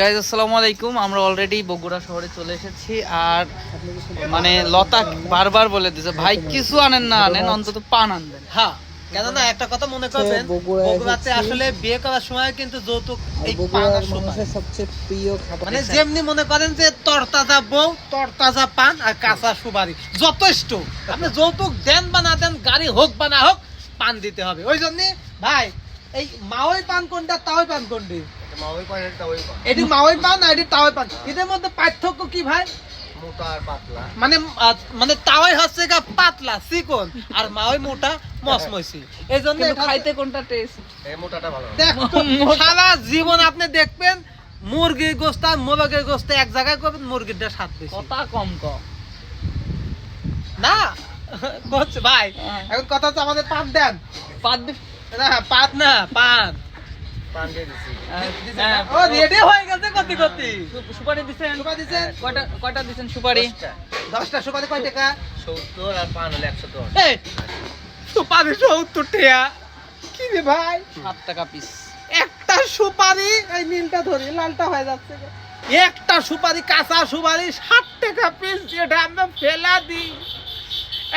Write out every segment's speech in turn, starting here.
Guys আসসালামু আলাইকুম। আমরা অলরেডি বগুড়া শহরে চলে এসেছি আর মানে লতা বারবার বলে দিছে ভাই কিছু আনেন না আনেন অন্তত পান আনবেন। হ্যাঁ কেননা একটা কথা মনে করবেন বগুড়াতে আসলে বিয়ে করার সময় কিন্তু যৌতুক এই পান বগুড়ার আর সুপারি। মানুষের সবচেয়ে প্রিয় খাবার মানে যেমনি মনে করেন যে তরতাজা বউ তরতাজা পান আর কাঁচা সুপারি যথেষ্ট। আপনি যৌতুক দেন বা না দেন গাড়ি হোক বা না হোক পান দিতে হবে। ওই জন্য ভাই এই মাওই পান কোনটা তাওই পান কোনটি? এটি মাওই পান আর এটি তাওই পান এদের মধ্যে পার্থক্য কি ভাই? মানে মানে তাওয়াই হচ্ছে গা পাতলা চিকন আর মাওই মোটা মসমসি এই জন্য খাইতে কোনটা টেস্ট দেখ তো, সারা জীবন আপনি দেখবেন মুরগির গোস্ত আর মোরগের গোস্ত এক জায়গায় করবেন মুরগিরটা স্বাদ বেশি। কথা কম ক। না ভাই হ্যাঁ। এখন কথা হচ্ছে আমাদের পান দেন। পাত দি- না পাত না পান ও রেডি গেছে কতি কতি সুপারি সুপারি? কয়টা দশটা। সুপারি কয় টাকা? সত্তর আর পান হলে একশো দশ। এই সুপারি সত্তর টাকা। কি রে ভাই? সাত টাকা পিস একটা সুপারি এই নীলটা ধরি লালটা হয়ে যাচ্ছে। একটা সুপারি কাঁচা সুপারি ষাট টাকা পিস যেটা আমরা ফেলা দিই।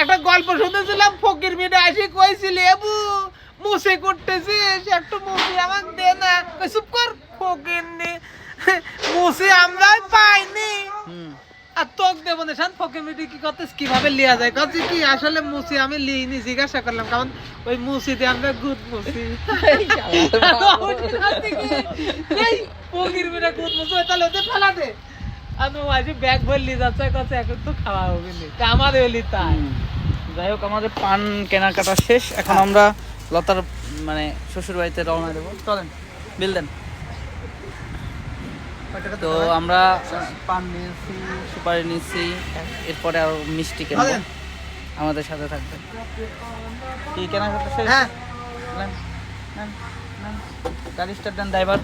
একটা গল্প শুনেছিলাম ফকির মিটে আসি কইছিল এবু মুসে করতেছিস একটু মুসি আমাকে দে না। চুপ কর ফকির নি মুসি আমরাই পাইনি। আর তোক দেবো না শান ফকির মিটি কি করতেছ? কীভাবে লিয়া যায়? কাজে কি আসলে মুসি আমি লিইনি জিজ্ঞাসা করলাম কারণ ওই মুসি দিয়ে আমরা গুড মুসি। এই ফকির মিটা গুড মুসি তাহলে ওদের ফেলা দে। আমি আজ ব্যাগ ভরলি যাচ্ছে কাছে এখন তো খাওয়া হবে না। আমার হইলি তাই যাই হোক আমাদের পান কেনাকাটা শেষ। এখন আমরা লতার মানে শ্বশুর বাড়িতে রওনা দেবো। চলেন বিল দেন। তো আমরা পান নিয়েছি। সুপারি নিয়েছি এরপরে আর মিষ্টি কিনবো। আমাদের সাথে থাকবে। কি শেষ? হ্যাঁ। গাড়ি দেন ড্রাইভার।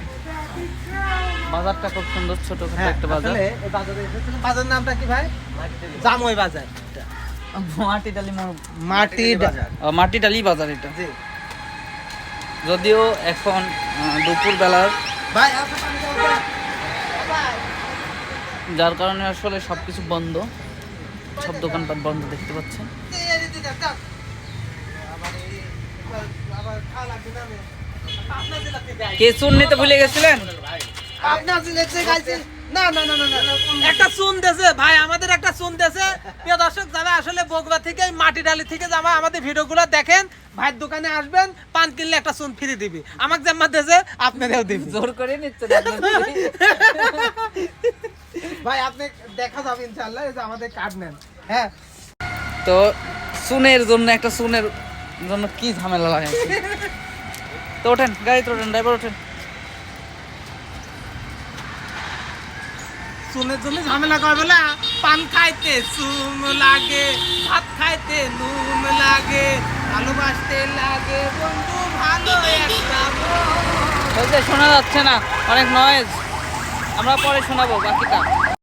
বাজারটা খুব সুন্দর ছোট হ্যাঁ একটা বাজার। বাজার নামটা কি ভাই? জামই বাজার। মাটি ডালি মাটি ডালি বাজার। এটা। যদিও এখন আহ, দুপুর বেলার ভাই আপনি পানি খাবেন? যার কারণে আসলে সবকিছু বন্ধ সব দোকানপাট বন্ধ দেখতে পাচ্ছেন এই, এই, এই, এই, যাক। আবার এই- আবার খাওয়া লাগবে না আমি। আপনার জেলা থেকে আইছি। কে চুন নিতে ভুলে গেছিলেন আপনার। না না না না না না। একটা চুন দেছে। ভাই আমাদের একটা চুন দেছে। প্রিয় দর্শক যারা আসলে বগুড়া থেকে মাটি ডালি থেকে যারা আমাদের ভিডিওগুলো দেখেন ভাইয়ের দোকানে আসবেন পান কিনলে একটা চুন ফ্রি দিবি। আমাকে জাম্মা দেছে আপনারাও দিবি। জোর করে নিচ্ছে ভাই আপনি দেখা যাবে ইনশাআল্লাহ এই যে আমাদের কার্ড নেন। হ্যাঁ। তো চুনের জন্য একটা চুনের জন্য কি ঝামেলা লাগে? তো ওঠেন গাড়িতে ওঠেন ড্রাইভার ওঠেন। চুনের জন্য ঝামেলা করে বলে, পান খাইতে চুন লাগে, ভাত খাইতে নুন লাগে, ভালোবাসতে লাগে, বন্ধু ভালো একটা। বলতে শোনা যাচ্ছে না, অনেক নয়েজ আমরা পরে শোনাবো বাকিটা